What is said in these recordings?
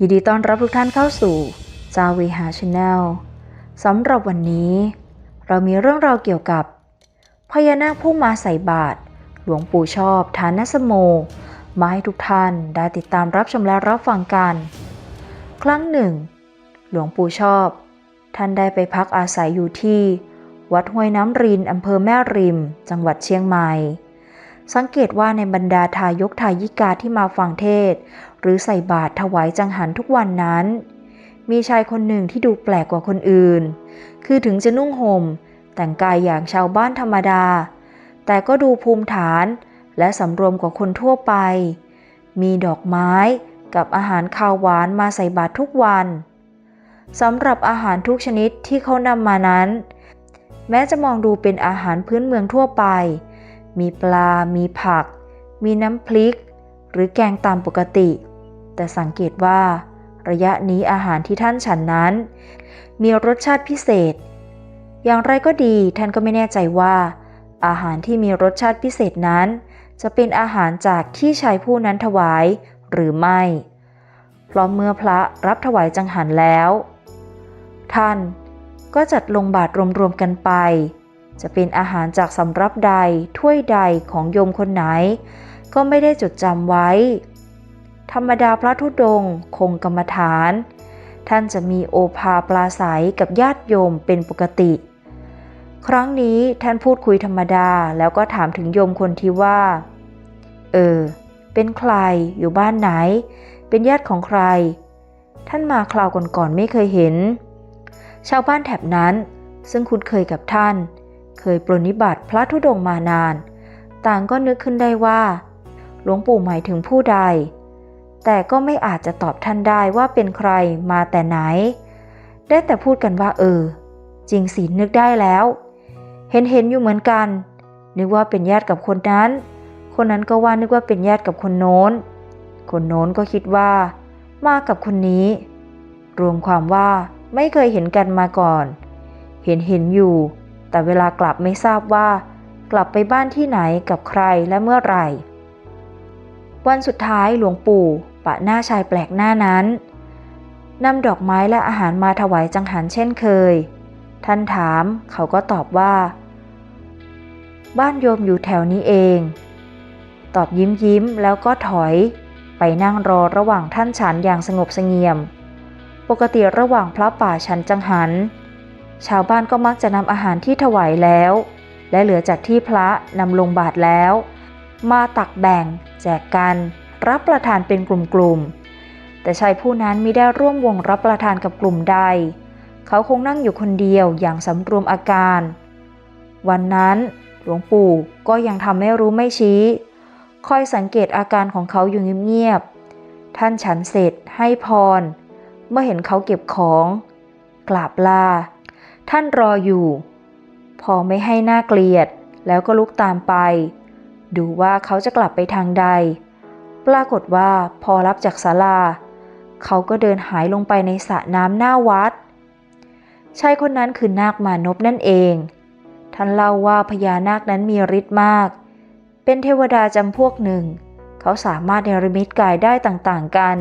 ยินดีต้อนรับทุกท่านเข้าสู่จาวีหาชาแนลสำหรับวันนี้ เรามีเรื่องราวเกี่ยวกับ พญานาคผู้มาใส่บาตรหลวงปู่ชอบฐานสโม มาให้ทุกท่านได้ติดตามรับชมและรับฟังกัน ครั้งหนึ่ง หลวงปู่ชอบ ท่านได้ไปพักอาศัยอยู่ที่ วัดห้วยน้ำรินอำเภอแม่ริม จังหวัดเชียงใหม่ สังเกตว่าในบรรดาทายกทายิกาที่มาฟังเทศ หรือใส่บาตรถวายจังหันทุกวันนั้น มีชายคนหนึ่งที่ดูแปลกกว่าคนอื่น คือถึงจะนุ่งห่ม แต่งกายอย่างชาวบ้านธรรมดา แต่ก็ดูภูมิฐานและสำรวมกว่าคนทั่วไป มีดอกไม้กับอาหารคาวหวานมาใส่บาตรทุกวันสำหรับอาหารทุกชนิดที่เขานำมานั้น แม้จะมองดูเป็นอาหารพื้นเมืองทั่วไป มีปลา มีผัก มีน้ำพริก หรือแกงตามปกติ แต่สังเกตว่า ระยะนี้อาหารที่ท่านฉันนั้น มีรสชาติพิเศษ อย่างไรก็ดีท่านก็ไม่แน่ใจว่า อาหารที่มีรสชาติพิเศษนั้น จะเป็นอาหารจากที่ชายผู้นั้นถวายหรือไม่ เพราะเมื่อพระรับถวายจังหันแล้ว ท่านก็จัดลงบาตรรวมๆกันไป จะเป็นอาหารจากสำรับใดถ้วยใดของโยมคนไหน ก็ไม่ได้จดจำไว้ ธรรมดาพระธุดงค์คงกรรมฐาน ท่านจะมีโอภาปลาใสกับญาติโยมเป็นปกติ ครั้งนี้ท่านพูดคุยธรรมดาแล้วก็ถามถึงโยมคนที่ว่า เออ เป็นใครอยู่บ้านไหน เป็นญาติของใคร ท่านมาคราวก่อนๆไม่เคยเห็น ชาวบ้านแถบนั้นซึ่งคุ้นเคยกับท่าน เคยปรนนิบัติพระธุดงค์มานาน ต่างก็นึกขึ้นได้ว่า หลวงปู่หมายถึงผู้ใด แต่ก็ไม่อาจจะตอบท่านได้ว่าเป็นใครมาแต่ไหน ได้แต่พูดกันว่าเออ จริงสินึกได้แล้ว เห็นเห็นอยู่เหมือนกัน นึกว่าเป็นญาติกับคนนั้น คนนั้นก็ว่านึกว่าเป็นญาติกับคนโน้น คนโน้นก็คิดว่า มากับคนนี้ รวมความว่าไม่เคยเห็นกันมาก่อน เห็นเห็นอยู่ แต่เวลากลับไม่ทราบว่า กลับไปบ้านที่ไหนกับใครและเมื่อไหร่ วันสุดท้ายหลวงปู่ ปะหน้าชายแปลกหน้านั้นนำดอกไม้และอาหารมาถวายจังหันเช่นเคย ท่านถามเขาก็ตอบว่า บ้านโยมอยู่แถวนี้เอง ตอบยิ้มยิ้มแล้วก็ถอย ไปนั่งรอระหว่างท่านฉันอย่างสงบเสงี่ยม ปกติระหว่างพระป่าฉันจังหัน ชาวบ้านก็มักจะนำอาหารที่ถวายแล้ว และเหลือจากที่พระนำลงบาทแล้ว มาตักแบ่ง แจกกัน รับประทานเป็นกลุ่มๆ แต่ชายผู้นั้นมิได้ร่วมวงรับประทานกับกลุ่มใด เขาคงนั่งอยู่คนเดียวอย่างสำรวมอาการ วันนั้น หลวงปู่ก็ยังทำไม่รู้ไม่ชี้ คอยสังเกตอาการของเขาอยู่เงียบๆ ท่านฉันเสร็จให้พร เมื่อเห็นเขาเก็บของ กราบลา ท่านรออยู่ พอไม่ให้หน้าเกลียดแล้วก็ลุกตามไป ดูว่าเขาจะกลับไปทางใด ปรากฏว่าพอรับจากศาลา เขาก็เดินหายลงไปในสระน้ำหน้าวัดชายคนนั้นคือนาคมานพนั่นเอง ท่านเล่าว่าพญานาคนั้นมีฤทธิ์มาก เป็นเทวดาจำพวกหนึ่ง เขาสามารถเนรมิตกายได้ต่างๆกัน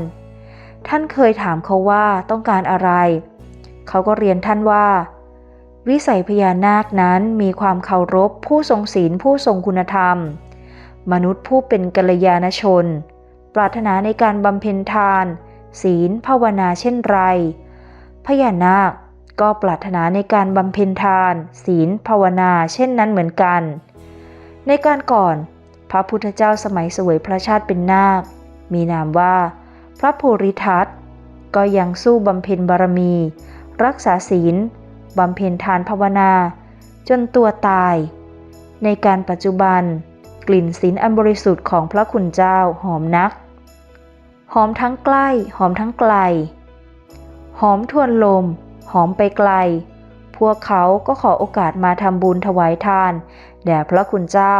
ท่านเคยถามเขาว่าต้องการอะไร เขาก็เรียนท่านว่า วิสัยพญานาคนั้นมีความเคารพผู้ทรงศีลผู้ทรงคุณธรรม มนุษย์ผู้เป็นกัลยาณชน ปรารถนาในการบำเพ็ญทาน ศีลภาวนาเช่นไร พญานาคก็ปรารถนาในการบำเพ็ญทาน ศีลภาวนาเช่นนั้นเหมือนกัน ในการก่อน พระพุทธเจ้าสมัยสวยพระชาติเป็นนาค มีนามว่า พระภูริทัตก็ยังสู้บำเพ็ญบารมี รักษาศีล บำเพ็ญทานภาวนา จนตัวตาย ในการปัจจุบัน กลิ่นศีลอันบริสุทธิ์ของพระคุณเจ้าหอมนัก หอมทั้งใกล้ หอมทั้งไกล หอมทวนลม หอมไปไกล พวกเขาก็ขอโอกาสมาทำบุญถวายทานแด่พระคุณเจ้า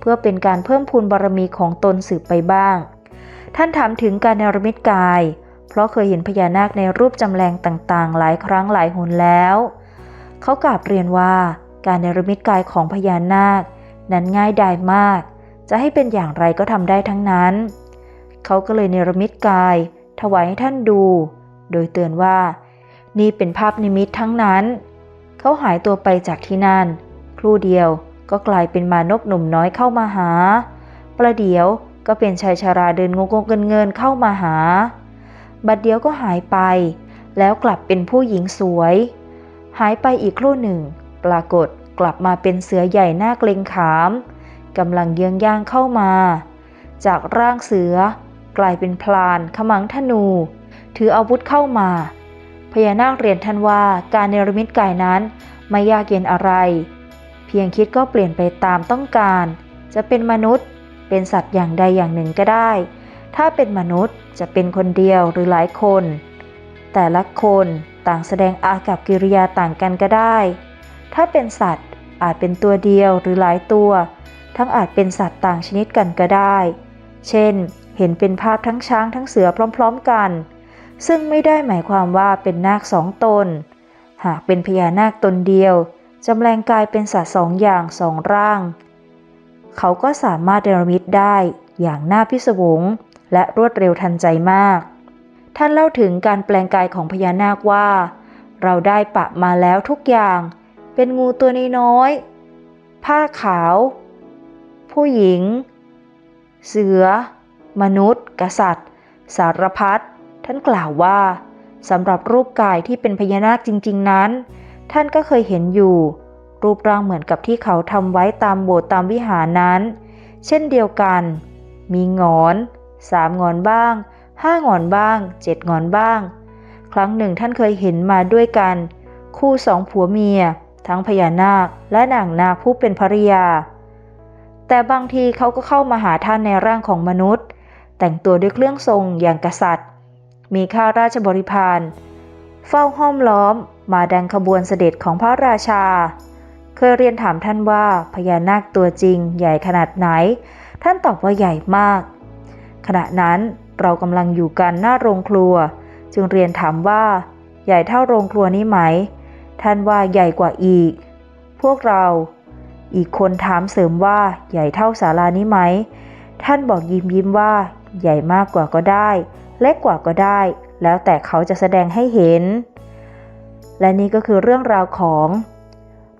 เพื่อเป็นการเพิ่มพูนบารมีของตนสืบไปบ้าง ท่านถามถึงการเนรมิตกายเพราะเคยเห็นพญานาคในรูปจำแรงต่างๆ หลายครั้งหลายหนแล้ว เขากราบเรียนว่าการเนรมิตกายของพญานาค นั้นง่ายดายมาก จะให้เป็นอย่างไรก็ทำได้ทั้งนั้น เขาก็เลยเนรมิตกาย ถวายให้ท่านดู โดยเตือนว่า นี่เป็นภาพนิมิตทั้งนั้น เขาหายตัวไปจากที่นั่น ครู่เดียวก็กลายเป็นมานพหนุ่มน้อยเข้ามาหา ประเดี๋ยวก็เป็นชายชาราเดินงงๆเงินเข้ามาหา บัดเดียวก็หายไป แล้วกลับเป็นผู้หญิงสวย หายไปอีกครู่หนึ่ง ปรากฏกลับมาเป็นเสือใหญ่หน้าเกรงขามกำลังเยื้องย่างเข้ามา จากร่างเสือกลายเป็นพลานขมังธนู ถืออาวุธเข้ามา พญานาคเรียนท่านว่าการเนรมิตกายนั้นไม่ยากเย็นอะไร เพียงคิดก็เปลี่ยนไปตามต้องการ จะเป็นมนุษย์เป็นสัตว์อย่างใดอย่างหนึ่งก็ได้ ถ้าเป็นมนุษย์จะเป็นคนเดียวหรือหลายคน แต่ละคนต่างแสดงอากับกิริยาต่างกันก็ได้ ถ้าเป็นสัตว์อาจเป็นตัวเดียวหรือหลายตัว ทั้งอาจเป็นสัตว์ต่างชนิดกันก็ได้ เช่น เห็นเป็นภาพทั้งช้างทั้งเสือพร้อม ๆกัน ซึ่งไม่ได้หมายความว่าเป็นนาคสองตน หากเป็นพญานาคตนเดียวจำแรงกายเป็นสัตว์สองอย่างสองร่าง เขาก็สามารถเนรมิตได้อย่างน่าพิศวงและรวดเร็วทันใจมาก ท่านเล่าถึงการแปลงกายของพญานาคว่า เราได้ปะมาแล้วทุกอย่าง เป็นงูตัวน้อยๆผ้าขาว ผู้หญิง เสือ มนุษย์ กษัตริย์ สารพัดท่านกล่าวว่าสำหรับรูปกายที่เป็นพญานาคจริง ๆ นั้น ท่านก็เคยเห็นอยู่ รูปร่างเหมือนกับที่เขาทำไว้ตามโบสถ์ตามวิหารนั้น เช่นเดียวกัน มีงอน สามงอนบ้าง ห้างอนบ้างเจ็ดงอนบ้าง ครั้งหนึ่งท่านเคยเห็นมาด้วยกัน คู่สองผัวเมีย ทั้งพญานาคและนางนาคผู้เป็นภริยา แต่บางทีเขาก็เข้ามาหาท่านในร่างของมนุษย์ แต่งตัวด้วยเครื่องทรงอย่างกษัตริย์ มีข้าราชบริพารเฝ้าห้อมล้อมมาดังขบวนเสด็จของพระราชา เคยเรียนถามท่านว่าพญานาคตัวจริงใหญ่ขนาดไหน ท่านตอบว่าใหญ่มาก ขณะนั้น เรากำลังอยู่กันหน้าโรงครัว จึงเรียนถามว่า ใหญ่เท่าโรงครัวนี้ไหม ท่านว่าใหญ่กว่าอีก พวกเรา อีกคนถามเสริมว่าใหญ่เท่าศาลานี้ไหม ท่านบอกยิ้มยิ้มว่า ใหญ่มากกว่าก็ได้ เล็กกว่าก็ได้ แล้วแต่เขาจะแสดงให้เห็น และนี่ก็คือเรื่องราวของ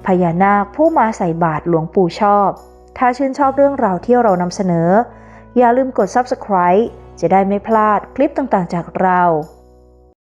พญานาคผู้มาใส่บาตรหลวงปู่ชอบ ถ้าชื่นชอบเรื่องราวที่เรานำเสนอ อย่าลืมกด subscribe จะได้ไม่พลาดคลิปต่างๆจากเรา